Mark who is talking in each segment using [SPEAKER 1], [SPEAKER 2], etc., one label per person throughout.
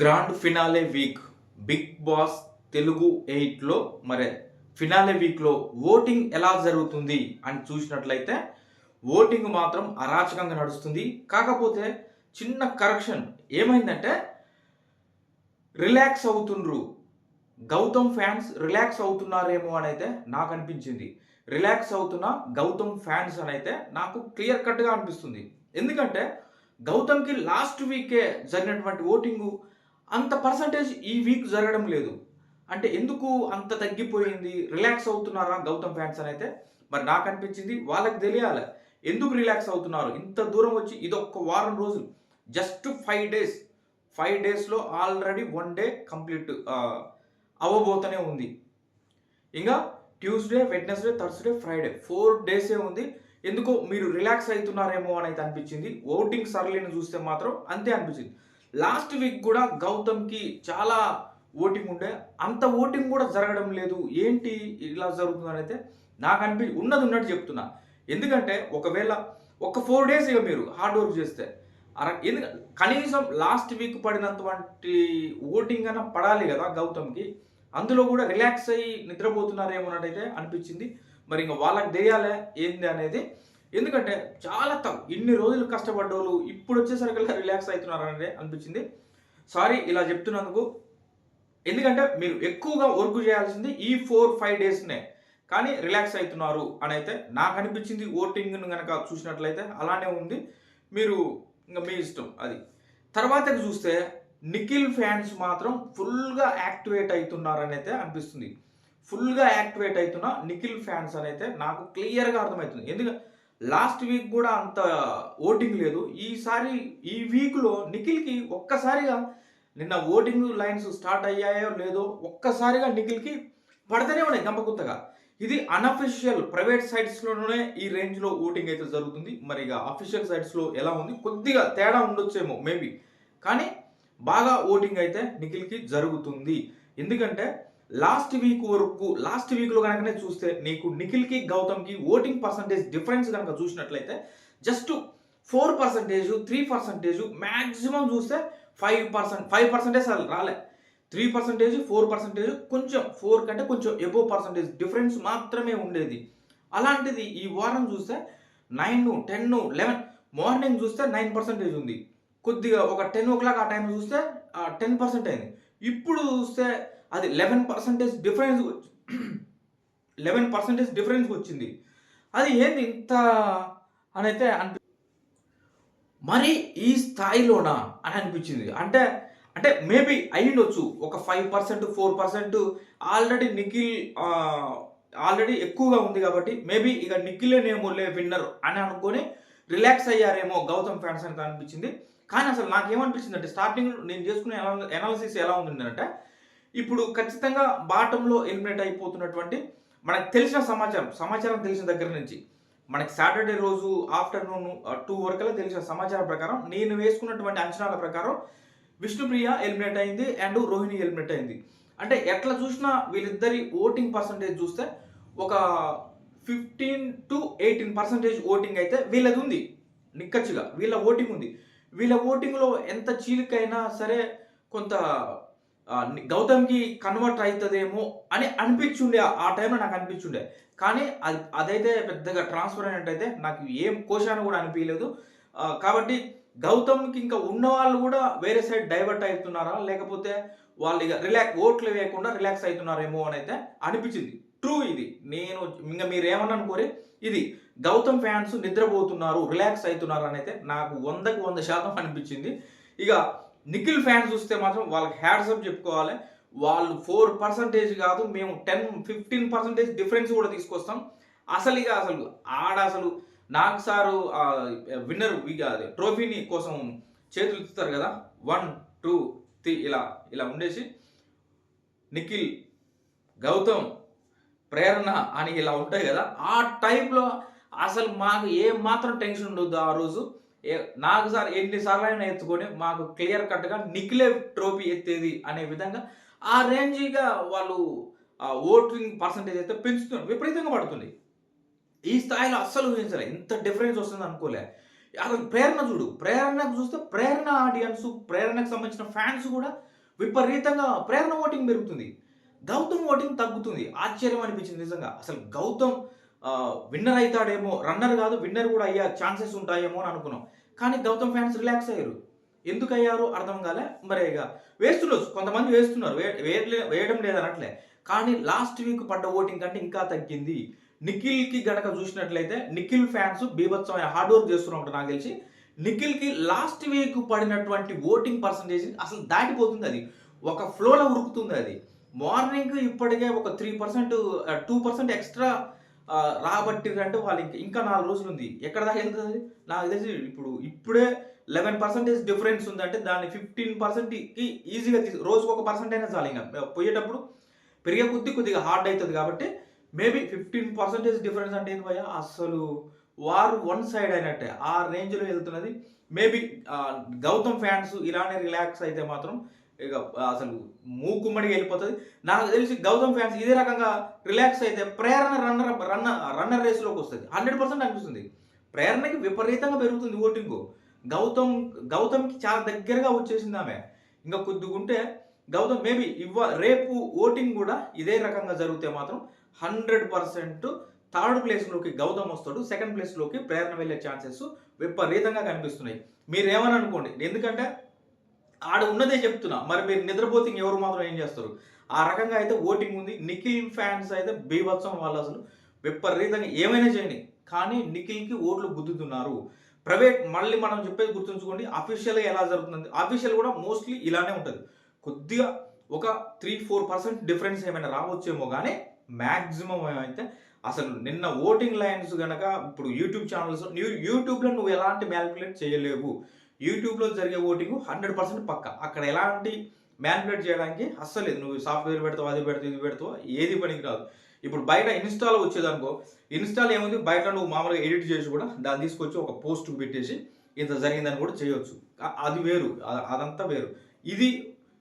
[SPEAKER 1] Grand finale week Bigg Boss Telugu ఎయిట్లో మరి finale వీక్లో ఓటింగ్ ఎలా జరుగుతుంది అని చూసినట్లయితే ఓటింగ్ మాత్రం అరాచకంగా నడుస్తుంది. కాకపోతే చిన్న కరెక్షన్ ఏమైందంటే రిలాక్స్ అవుతుండ్రు. గౌతమ్ ఫ్యాన్స్ రిలాక్స్ అవుతున్నారేమో అని అయితే నాకు అనిపించింది. రిలాక్స్ అవుతున్న గౌతమ్ ఫ్యాన్స్ అని అయితే నాకు క్లియర్ కట్గా అనిపిస్తుంది. ఎందుకంటే గౌతమ్కి లాస్ట్ వీకే జరిగినటువంటి ఓటింగు అంత పర్సంటేజ్ ఈ వీక్ జరగడం లేదు. అంటే ఎందుకు అంత తగ్గిపోయింది? రిలాక్స్ అవుతున్నారా గౌతమ్ ఫ్యాన్స్ అని అయితే? మరి నాకు అనిపించింది వాళ్ళకి తెలియాలి. ఎందుకు రిలాక్స్ అవుతున్నారు? ఇంత దూరం వచ్చి ఇదొక వారం రోజులు. జస్ట్ ఫైవ్ డేస్ ఫైవ్ డేస్లో ఆల్రెడీ వన్ డే కంప్లీట్ అవ్వబోతూనే ఉంది. ఇంకా Tuesday Wednesday Thursday Friday four డేసే ఉంది. ఎందుకో మీరు రిలాక్స్ అవుతున్నారేమో అని అయితే అనిపించింది. ఓటింగ్ సరళిని చూస్తే మాత్రం అంతే అనిపించింది. లాస్ట్ వీక్ కూడా గౌతమ్కి చాలా ఓటింగ్ ఉండే. అంత ఓటింగ్ కూడా జరగడం లేదు. ఏంటి ఇలా జరుగుతుందని అయితే నాకు అనిపి ఉన్నది ఉన్నట్టు చెప్తున్నా. ఎందుకంటే ఒకవేళ ఒక ఫోర్ డేస్ ఇక మీరు హార్డ్ వర్క్ చేస్తే అర కనీసం లాస్ట్ వీక్ పడినటువంటి ఓటింగ్ అన్న పడాలి కదా గౌతమ్కి. అందులో కూడా రిలాక్స్ అయ్యి నిద్రపోతున్నారేమో అన్నట్టయితే అనిపించింది. మరి ఇంకా వాళ్ళకి తెలియాలే ఏంది అనేది ఎందుకంటే చాలా తక్కువ ఇన్ని రోజులు కష్టపడ్డ వాళ్ళు ఇప్పుడు వచ్చేసరికి రిలాక్స్ అవుతున్నారనే అనిపించింది. సారీ ఇలా చెప్తున్నందుకు. ఎందుకంటే మీరు ఎక్కువగా వర్క్ చేయాల్సింది ఈ ఫోర్ ఫైవ్ డేస్నే కానీ రిలాక్స్ అవుతున్నారు అని అయితే నాకు అనిపించింది ఓటింగ్ కనుక చూసినట్లయితే అలానే ఉంది. మీరు ఇంకా మీ ఇష్టం అది. తర్వాత చూస్తే నిఖిల్ ఫ్యాన్స్ మాత్రం ఫుల్గా యాక్టివేట్ అవుతున్నారని అయితే అనిపిస్తుంది. ఫుల్గా యాక్టివేట్ అవుతున్న నిఖిల్ ఫ్యాన్స్ అని అయితే నాకు క్లియర్గా అర్థమవుతుంది. ఎందుకంటే లాస్ట్ వీక్ కూడా అంత ఓటింగ్ లేదు. ఈసారి ఈ వీక్లో నిఖిల్కి ఒక్కసారిగా నిన్న ఓటింగ్ లైన్స్ స్టార్ట్ అయ్యాయో లేదో ఒక్కసారిగా నిఖిల్కి పడితేనే ఉన్నాయి గంపగుత్తగా ఇది అన్అఫిషియల్ ప్రైవేట్ సైట్స్లోనే ఈ రేంజ్లో ఓటింగ్ అయితే జరుగుతుంది. మరి ఇక అఫీషియల్ సైట్స్లో ఎలా ఉంది? కొద్దిగా తేడా ఉండొచ్చేమో మేబీ కానీ బాగా ఓటింగ్ అయితే నిఖిల్కి జరుగుతుంది. ఎందుకంటే లాస్ట్ వీక్ వరకు లాస్ట్ వీక్లో కనుకనే చూస్తే నీకు నిఖిల్కి గౌతమ్కి ఓటింగ్ పర్సంటేజ్ డిఫరెన్స్ కనుక చూసినట్లయితే just four percentage three percentage maximum చూస్తే ఫైవ్ పర్సెంట్ ఫైవ్ పర్సెంటేజ్ అసలు రాలే. త్రీ పర్సెంటేజ్ ఫోర్ పర్సెంటేజ్ కొంచెం ఫోర్ కంటే కొంచెం ఎబో పర్సెంటేజ్ డిఫరెన్స్ మాత్రమే ఉండేది. అలాంటిది ఈ వారం చూస్తే నైన్ టెన్ లెవెన్ మార్నింగ్ చూస్తే నైన్ పర్సెంటేజ్ ఉంది. కొద్దిగా ఒక టెన్ ఓ క్లాక్ ఆ టైం చూస్తే టెన్ పర్సెంట్ అయింది. ఇప్పుడు చూస్తే అది eleven percentage difference eleven percentage difference వచ్చింది. అది ఏంది ఇంత అని అయితే అనిపి మరి ఈ స్థాయిలోనా అని అనిపించింది. అంటే అంటే మేబీ అయ్యుండొచ్చు. ఒక five percent four percent already Nikhil already ఎక్కువగా ఉంది కాబట్టి మేబీ ఇక నిఖిలేనేమో లే విన్నర్ అని అనుకొని రిలాక్స్ అయ్యారేమో గౌతమ్ ఫ్యాన్స్ అని అనిపించింది. కానీ అసలు నాకేమనిపించింది అంటే స్టార్టింగ్ నేను చేసుకునే ఎనాలిసిస్ ఎలా ఉంది అంటే ఇప్పుడు ఖచ్చితంగా బాటంలో ఎలిమినేట్ అయిపోతున్నటువంటి మనకు తెలిసిన సమాచారం సమాచారం తెలిసిన దగ్గర నుంచి మనకి సాటర్డే రోజు ఆఫ్టర్నూన్ టూ uh, వరకల్లా తెలిసిన సమాచారం ప్రకారం నేను వేసుకున్నటువంటి అంచనాల ప్రకారం విష్ణుప్రియ ఎలిమినేట్ అయింది అండ్ రోహిణి ఎలిమినేట్ అయింది. అంటే ఎట్లా చూసినా వీళ్ళిద్దరి ఓటింగ్ పర్సంటేజ్ చూస్తే ఒక fifteen to eighteen percentage voting అయితే వీళ్ళది ఉంది. నిక్కచ్చిగా. వీళ్ళ ఓటింగ్ ఉంది. వీళ్ళ ఓటింగ్లో ఎంత చీలికైనా సరే కొంత గౌతమ్కి కన్వర్ట్ అవుతుందేమో అని అనిపించుండే ఆ టైంలో నాకు అనిపించుండే. కానీ అది అదైతే పెద్దగా ట్రాన్స్ఫర్ అయినట్టయితే నాకు ఏం కోశాన్ని కూడా అనిపించలేదు కాబట్టి గౌతమ్కి ఇంకా ఉన్న వాళ్ళు కూడా వేరే సైడ్ డైవర్ట్ అవుతున్నారా లేకపోతే వాళ్ళు ఇక రిలాక్స్ ఓట్లు వేయకుండా రిలాక్స్ అవుతున్నారేమో అని అయితే అనిపించింది. ట్రూ ఇది. నేను ఇంకా మీరు ఏమన్నా అనుకోరే ఇది గౌతమ్ ఫ్యాన్స్ నిద్రపోతున్నారు రిలాక్స్ అవుతున్నారు అని అయితే నాకు వందకు వంద శాతం అనిపించింది. ఇక నిఖిల్ ఫ్యాన్స్ చూస్తే మాత్రం వాళ్ళకి హ్యాడ్సప్ చెప్పుకోవాలి. వాళ్ళు ఫోర్ పర్సంటేజ్ కాదు మేము టెన్ ఫిఫ్టీన్ పర్సెంటేజ్ డిఫరెన్స్ కూడా తీసుకొస్తాం. అసలు ఇక అసలు ఆడ అసలు నాకు సారు విన్నర్ అదే ట్రోఫీని కోసం చేతులు ఇస్తారు కదా. వన్ టూ త్రీ ఇలా ఇలా ఉండేసి నిఖిల్ గౌతమ్ ప్రేరణ అని ఇలా ఉంటాయి కదా. ఆ టైంలో అసలు మాకు ఏ మాత్రం టెన్షన్ ఉండొద్దు ఆ రోజు. నాకు సార్ ఎన్నిసార్లు అయినా ఎత్తుకొని మాకు క్లియర్ కట్గా నిఖిలే ట్రోఫీ ఎత్తేది అనే విధంగా ఆ రేంజ్గా వాళ్ళు ఓటింగ్ పర్సంటేజ్ అయితే పెంచుతుంది విపరీతంగా పడుతుంది. ఈ స్థాయిలో అస్సలు ఊహించలే. ఇంత డిఫరెన్స్ వస్తుంది అనుకోలే. అసలు ప్రేరణ చూడు. ప్రేరణకు చూస్తే ప్రేరణ ఆడియన్స్ ప్రేరణకు సంబంధించిన ఫ్యాన్స్ కూడా విపరీతంగా ప్రేరణ ఓటింగ్ పెరుగుతుంది. గౌతమ్ ఓటింగ్ తగ్గుతుంది. ఆశ్చర్యం అనిపించింది నిజంగా. అసలు గౌతమ్ విన్నర్ అవుతాడేమో రన్నర్ కాదు విన్నర్ కూడా అయ్యే ఛాన్సెస్ ఉంటాయేమో అని అనుకున్నాం. కానీ గౌతమ్ ఫ్యాన్స్ రిలాక్స్ అయ్యారు. ఎందుకు అయ్యారు అర్థం కాలే. మరి ఇక వేస్తున్నారు కొంతమంది వేస్తున్నారు. వే వేయడం లేదనట్లే కానీ లాస్ట్ వీక్ పడ్డ ఓటింగ్ కంటే ఇంకా తగ్గింది. నిఖిల్కి గనక చూసినట్లయితే నిఖిల్ ఫ్యాన్స్ బీభత్సమైన హార్డ్ వర్క్ చేస్తున్నట్టు నాకు తెలిసి. నిఖిల్కి లాస్ట్ వీక్ పడినటువంటి ఓటింగ్ పర్సంటేజ్ అసలు దాటిపోతుంది అది. ఒక ఫ్లోలో ఉరుకుతుంది అది. మార్నింగ్ ఇప్పటికే ఒక three percent two percent extra రాబట్టిరంటే వాళ్ళకి ఇంకా నాలుగు రోజులు ఉంది ఎక్కడ దాకా వెళ్తుంది నాకు తెలిసి ఇప్పుడు ఇప్పుడే లెవెన్ పర్సెంటేజ్ డిఫరెన్స్ ఉందంటే దాన్ని ఫిఫ్టీన్ పర్సెంట్కి ఈజీగా తీసు రోజుకు ఒక పర్సెంట్ అయినా చాలు ఇంకా. పోయేటప్పుడు పెరిగే కొద్ది కొద్దిగా హార్డ్ అవుతుంది కాబట్టి మేబీ ఫిఫ్టీన్ పర్సెంటేజ్ డిఫరెన్స్ అంటే ఏంది భయ్యా? అసలు వారు వన్ సైడ్ అయినట్టే. ఆ రేంజ్లో వెళ్తున్నది. మేబీ గౌతమ్ ఫ్యాన్స్ ఇలానే రిలాక్స్ అయితే మాత్రం ఇక అసలు మూకుమ్మడికి వెళ్ళిపోతుంది. నాకు తెలిసి గౌతమ్ ఫ్యాన్స్ ఇదే రకంగా రిలాక్స్ అయితే ప్రేరణ రన్నర్ రన్న రన్నర్ రేస్లోకి వస్తుంది. హండ్రెడ్ పర్సెంట్ అనిపిస్తుంది. ప్రేరణకి విపరీతంగా పెరుగుతుంది ఓటింగ్. గౌతమ్ గౌతమ్కి చాలా దగ్గరగా వచ్చేసింది ఆమె. ఇంకా కొద్దిగుంటే గౌతమ్ మేబీ ఇవ్వ రేపు ఓటింగ్ కూడా ఇదే రకంగా జరిగితే మాత్రం హండ్రెడ్ పర్సెంట్ థర్డ్ ప్లేస్లోకి గౌతమ్ వస్తాడు. సెకండ్ ప్లేస్లోకి ప్రేరణ వెళ్ళే ఛాన్సెస్ విపరీతంగా కనిపిస్తున్నాయి. మీరు ఏమని అనుకోండి? ఎందుకంటే ఆడ ఉన్నదే చెప్తున్నా. మరి మీరు నిద్రపోతే ఎవరు మాత్రం ఏం చేస్తారు? ఆ రకంగా అయితే ఓటింగ్ ఉంది. నిఖిల్ ఫ్యాన్స్ అయితే బీభత్సం వాళ్ళు అసలు విపరీతంగా ఏమైనా చేయండి. కానీ నిఖిల్కి ఓట్లు గుద్దుతున్నారు. ప్రైవేట్ మళ్ళీ మనం చెప్పేది గుర్తుంచుకోండి. అఫీషియల్గా ఎలా జరుగుతుంది? అఫీషియల్ కూడా మోస్ట్లీ ఇలానే ఉంటుంది. కొద్దిగా ఒక త్రీ ఫోర్ పర్సెంట్ డిఫరెన్స్ ఏమైనా రావచ్చేమో కానీ మ్యాక్సిమం అయితే అసలు నిన్న ఓటింగ్ లైన్స్ కనుక ఇప్పుడు యూట్యూబ్ ఛానల్స్ యూట్యూబ్లో నువ్వు ఎలాంటి మ్యానిపులేట్ చేయలేవు. యూట్యూబ్లో జరిగే ఓటింగ్ హండ్రెడ్ పర్సెంట్ పక్క. అక్కడ ఎలాంటి మ్యానిపులేట్ చేయడానికి అస్సలు లేదు. నువ్వు సాఫ్ట్వేర్ పెడతావు అది పెడతావు ఇది పెడతావు ఏది పనికి రాదు. ఇప్పుడు బయట ఇన్స్టాల్ వచ్చేదనుకో ఇన్స్టాల్ ఏముంది? బయట నువ్వు మామూలుగా ఎడిట్ చేసి కూడా దాన్ని తీసుకొచ్చి ఒక పోస్ట్ పెట్టేసి ఇంత జరిగిందని కూడా చేయొచ్చు. అది వేరు. అదంతా వేరు. ఇది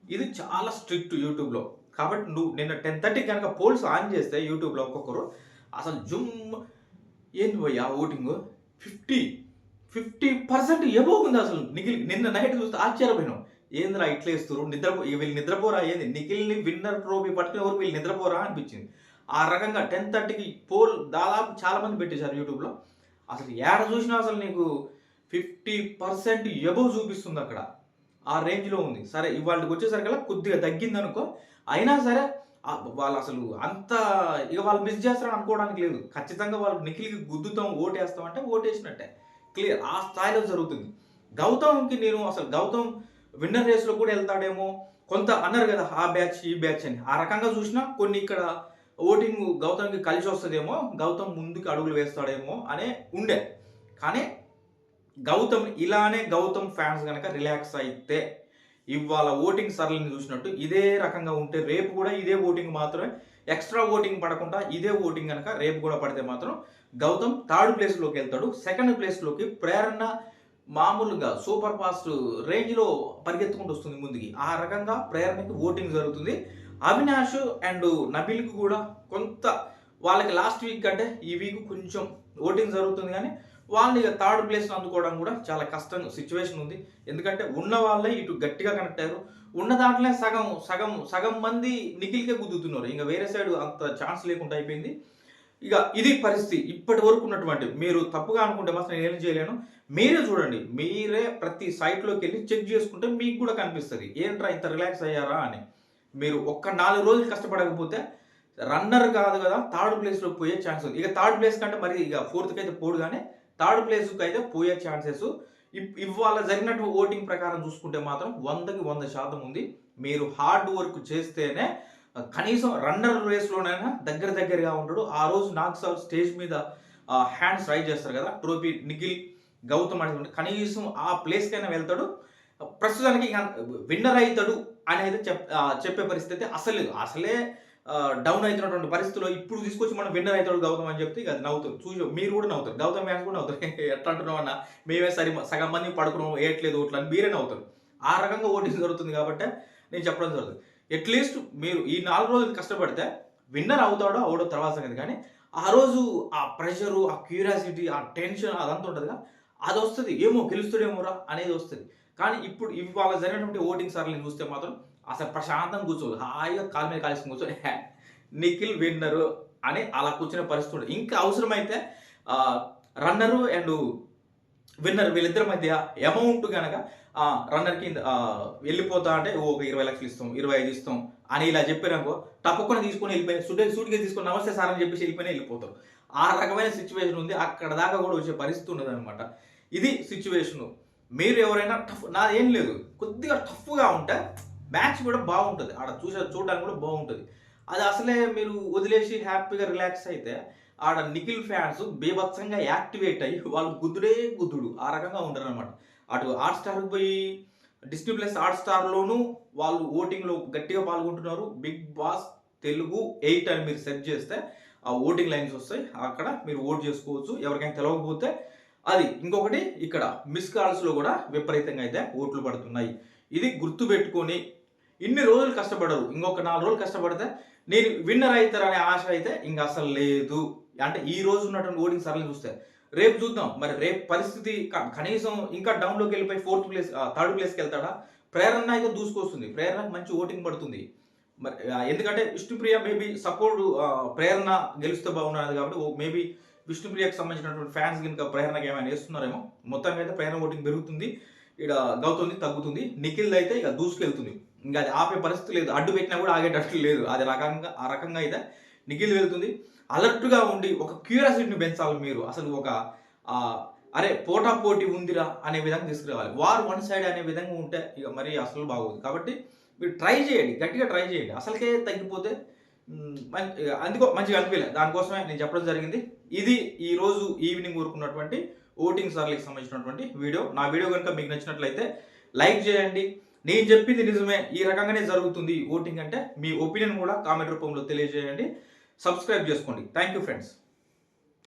[SPEAKER 1] ఇది చాలా స్ట్రిక్ట్ యూట్యూబ్లో. కాబట్టి నువ్వు నిన్న టెన్ థర్టీ కనుక పోల్స్ ఆన్ చేస్తే యూట్యూబ్లో ఒక్కొక్కరు అసలు జుమ్ ఏంది పోయా voting? Fifty. Fifty percent above ఉంది అసలు. నిఖిల్ నిన్న నైట్ చూస్తే ఆశ్చర్యపోయినాం. ఏందిరా ఇట్లా ఇస్తారు నిద్రపో వీళ్ళు నిద్రపోరా ఏంది? నిఖిల్ని విన్నర్ ట్రోఫీ పట్టుకునే వరకు వీళ్ళు నిద్రపోరా అనిపించింది. ఆ రకంగా టెన్ థర్టీకి పోల్ దాదాపు చాలా మంది పెట్టేశారు యూట్యూబ్లో. అసలు ఏడ చూసినా అసలు నీకు ఫిఫ్టీ పర్సెంట్ ఎబో చూపిస్తుంది అక్కడ. ఆ రేంజ్లో ఉంది. సరే ఇవాళకి వచ్చేసరికల్లా కొద్దిగా తగ్గింది అనుకో అయినా సరే వాళ్ళు అసలు అంత ఇక వాళ్ళు మిస్ చేస్తారని అనుకోవడానికి లేదు. ఖచ్చితంగా వాళ్ళు నిఖిల్కి గుద్దుతాం ఓటేస్తాం అంటే ఓటేసినట్టే. క్లియర్ ఆ స్థాయిలో జరుగుతుంది. గౌతమ్కి నేను అసలు గౌతమ్ విన్నర్ రేస్లో కూడా వెళ్తాడేమో కొంత అన్నారు కదా ఆ బ్యాచ్ ఈ బ్యాచ్ అని. ఆ రకంగా చూసినా కొన్ని ఇక్కడ ఓటింగ్ గౌతమ్కి కలిసి వస్తుందేమో గౌతమ్ ముందుకు అడుగులు వేస్తాడేమో అనే ఉండే. కానీ గౌతమ్ ఇలానే గౌతమ్ ఫ్యాన్స్ కనుక రిలాక్స్ అయితే ఇవాళ ఓటింగ్ సరళిని చూసినట్టు ఇదే రకంగా ఉంటే రేపు కూడా ఇదే ఓటింగ్ మాత్రమే ఎక్స్ట్రా ఓటింగ్ పడకుండా ఇదే ఓటింగ్ కనుక రేపు కూడా పడితే మాత్రం గౌతమ్ థర్డ్ ప్లేస్లోకి వెళ్తాడు. సెకండ్ ప్లేస్లోకి ప్రేరణ మామూలుగా సూపర్ ఫాస్ట్ రేంజ్లో పరిగెత్తుకుంటూ వస్తుంది ముందుకి. ఆ రకంగా ప్రేరణకి ఓటింగ్ జరుగుతుంది. అవినాష్ అండ్ నబిల్కి కూడా కొంత వాళ్ళకి లాస్ట్ వీక్ కంటే ఈ వీక్ కొంచెం ఓటింగ్ జరుగుతుంది కానీ వాళ్ళని ఇక థర్డ్ ప్లేస్ అందుకోవడం కూడా చాలా కష్టం సిచ్యువేషన్ ఉంది. ఎందుకంటే ఉన్న వాళ్ళే ఇటు గట్టిగా కనెక్ట్ అయ్యారు. ఉన్న దాంట్లోనే సగం సగం సగం మంది నిఖిల్కే గుద్దుతున్నారు. ఇంకా వేరే సైడ్ అంత ఛాన్స్ లేకుండా అయిపోయింది. ఇక ఇది పరిస్థితి. ఇప్పటి వరకు ఉన్నటువంటి మీరు తప్పుగా అనుకుంటే మాత్రం నేను ఏం చేయలేను. మీరే చూడండి. మీరే ప్రతి సైట్లోకి వెళ్ళి చెక్ చేసుకుంటే మీకు కూడా కనిపిస్తుంది. ఏంట్రా ఇంత రిలాక్స్ అయ్యారా అని. మీరు ఒక్క నాలుగు రోజులు కష్టపడకపోతే రన్నర్ కాదు కదా థర్డ్ ప్లేస్లో పోయే ఛాన్స్ ఉంది. ఇక థర్డ్ ప్లేస్ కంటే మరి ఇక ఫోర్త్కి అయితే పోడు కానీ థర్డ్ ప్లేస్కి అయితే పోయే ఛాన్సెస్. ఇవాళ జరిగినట్టు ఓటింగ్ ప్రకారం చూసుకుంటే మాత్రం వందకి వంద శాతం ఉంది. మీరు హార్డ్ వర్క్ చేస్తేనే కనీసం రన్నర్ రేస్లోనైనా దగ్గర దగ్గరగా ఉంటాడు. ఆ రోజు నాకు సార్ స్టేజ్ మీద హ్యాండ్స్ రైజ్ చేస్తారు కదా ట్రోఫీ నిఖిల్ గౌతమ్ అనేది కనీసం ఆ ప్లేస్కైనా వెళ్తాడు. ప్రస్తుతానికి విన్నర్ అవుతాడు అనేది చెప్ చెప్పే పరిస్థితి అసలు లేదు. అసలే డౌన్ అవుతున్నటువంటి పరిస్థితిలో ఇప్పుడు తీసుకొచ్చి మనం విన్నర్ అవుతాడు గౌతమ్ అని చెప్తే ఇక అది నవ్వుతారు చూసి మీరు కూడా నవ్వుతారు. గౌతమ్ ఫ్యాన్స్ కూడా నవ్వుతారు. ఎట్లా అంటున్నాం అన్న? మేమే సరి సగం మంది పడుకున్నాం వేయట్లేదు ఓట్లు అని మీరే నవ్వుతారు. ఆ రకంగా ఓటింగ్ జరుగుతుంది కాబట్టి నేను చెప్పడం జరుగుతుంది. అట్లీస్ట్ మీరు ఈ నాలుగు రోజులు కష్టపడితే విన్నర్ అవుతాడో అవడో తర్వాత సంగతి. కానీ ఆ రోజు ఆ ప్రెషరు ఆ క్యూరియాసిటీ ఆ టెన్షన్ అదంతా ఉంటుందిగా అది వస్తుంది. ఏమో గెలుస్తాడేమోరా అనేది వస్తుంది. కానీ ఇప్పుడు ఇవాళ జరిగినటువంటి ఓటింగ్ సర్లు చూస్తే మాత్రం అసలు ప్రశాంతంగా కూర్చోదు హాయిగా కాలు మీద కాల్చుకుని కూర్చొని నిఖిల్ విన్నరు అని అలా కూర్చునే పరిస్థితి ఇంకా అవసరమైతే రన్నరు అండ్ విన్నర్ వీళ్ళిద్దరి మధ్య అమౌంట్ కనుక రన్నర్కి వెళ్ళిపోతా అంటే ఓ ఒక ఇరవై లక్షలు ఇస్తాం ఇరవై ఐదు ఇస్తాం అని ఇలా చెప్పారనుకో తప్పకుండా తీసుకొని వెళ్ళిపోయి సూట్ కేసు తీసుకొని నమస్తే సార్ అని చెప్పేసి వెళ్ళిపోయినా వెళ్ళిపోతారు. ఆ రకమైన సిచ్యువేషన్ ఉంది. అక్కడ దాకా కూడా వచ్చే పరిస్థితి ఉండదు అనమాట ఇది సిచ్యువేషను మీరు ఎవరైనా టఫ్ నా ఏం లేదు. కొద్దిగా టఫ్గా ఉంటే మ్యాచ్ కూడా బాగుంటుంది. ఆడ చూసే చూడడానికి కూడా బాగుంటుంది. అది అసలే మీరు వదిలేసి హ్యాపీగా రిలాక్స్ అయితే ఆడ నిఖిల్ ఫ్యాన్స్ బీభత్సంగా యాక్టివేట్ అయ్యి వాళ్ళు గుద్దుడే గుద్దుడు. ఆ రకంగా ఉంటారు అనమాట అటు హాట్ స్టార్కి పోయి డిస్నీ ప్లస్ హాట్ స్టార్లోనూ వాళ్ళు ఓటింగ్లో గట్టిగా పాల్గొంటున్నారు. బిగ్ బాస్ తెలుగు ఎయిట్ అని మీరు సెర్చ్ చేస్తే ఆ ఓటింగ్ లైన్స్ వస్తాయి. అక్కడ మీరు ఓట్ చేసుకోవచ్చు. ఎవరికైనా తెలవకపోతే అది. ఇంకొకటి ఇక్కడ మిస్ కాల్స్లో కూడా విపరీతంగా అయితే ఓట్లు పడుతున్నాయి. ఇది గుర్తు పెట్టుకొని ఇన్ని రోజులు కష్టపడరు ఇంకొక నాలుగు రోజులు కష్టపడితే నేను విన్నర్ అవుతారు అనే ఆశ అయితే ఇంకా అసలు లేదు. అంటే ఈ రోజు ఉన్నటువంటి ఓటింగ్ సరళి చూస్తే రేపు చూద్దాం. మరి రేపు పరిస్థితి కనీసం ఇంకా డౌన్లోకి వెళ్ళిపోయి ఫోర్త్ ప్లేస్ థర్డ్ ప్లేస్కి వెళ్తాడా? ప్రేరణ అయితే దూసుకొస్తుంది. ప్రేరణకు మంచి ఓటింగ్ పడుతుంది. మరి ఎందుకంటే విష్ణుప్రియ మేబీ సపోర్ట్ ప్రేరణ గెలిస్తే బాగున్నది కాబట్టి మేబీ విష్ణుప్రియకు సంబంధించినటువంటి ఫ్యాన్స్ కనుక ప్రేరణకి ఏమైనా వేస్తున్నారేమో? మొత్తంగా అయితే ప్రేరణ ఓటింగ్ పెరుగుతుంది. ఇక్కడ గౌతుంది తగ్గుతుంది. నిఖిల్ అయితే ఇక దూసుకెళ్తుంది. ఇంకా అది ఆపే పరిస్థితి లేదు. అడ్డు పెట్టినా కూడా ఆగేటట్లు లేదు. అది రకంగా ఆ రకంగా అయితే నిఖిల్ వెళ్తుంది. అలర్ట్గా ఉండి ఒక క్యూరియాసిటీని పెంచాలి మీరు. అసలు ఒక అరే పోటా పోటీ ఉందిరా అనే విధంగా తీసుకురావాలి. వార్ వన్ సైడ్ అనే విధంగా ఉంటే ఇక మరి అసలు బాగోదు. కాబట్టి మీరు ట్రై చేయండి. గట్టిగా ట్రై చేయండి. అసలుకే తగ్గిపోతే అందుకో మంచిగా అనిపించలేదు దానికోసమే నేను చెప్పడం జరిగింది. ఇది ఈరోజు ఈవినింగ్ వరకు ఉన్నటువంటి ఓటింగ్ సర్లకు సంబంధించినటువంటి వీడియో. నా వీడియో కనుక మీకు నచ్చినట్లయితే లైక్ చేయండి. నేను చెప్పింది నిజమే ఈ రకంగానే జరుగుతుంది. ఓటింగ్ అంటే మీ ఒపీనియన్ కూడా కామెంట్ రూపంలో తెలియజేయండి. సబ్స్క్రైబ్ చేసుకోండి. Thank you friends